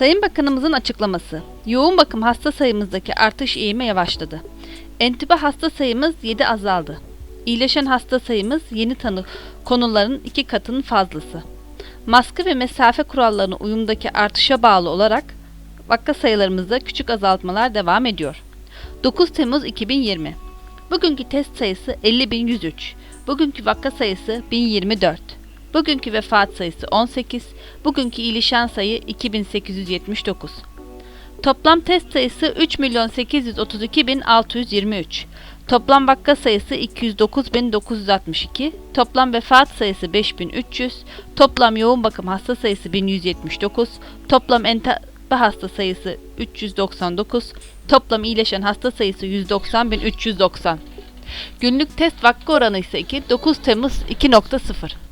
Sayın Bakanımızın açıklaması. Yoğun bakım hasta sayımızdaki artış eğimi yavaşladı. Entübe hasta sayımız 7 azaldı. İyileşen hasta sayımız yeni tanı konuların iki katının fazlası. Maske ve mesafe kurallarına uyumdaki artışa bağlı olarak vaka sayılarımızda küçük azaltmalar devam ediyor. 9 Temmuz 2020 Bugünkü test sayısı 50.103. Bugünkü vaka sayısı 1024. Bugünkü vefat sayısı 18. Bugünkü iyileşen sayı 2879. Toplam test sayısı 3.832.623. Toplam vaka sayısı 209.962. Toplam vefat sayısı 5300. Toplam yoğun bakım hasta sayısı 1179. Toplam entebe hasta sayısı 399. Toplam iyileşen hasta sayısı 190.390. Günlük test vaka oranı ise 2, 9 Temmuz 2.0.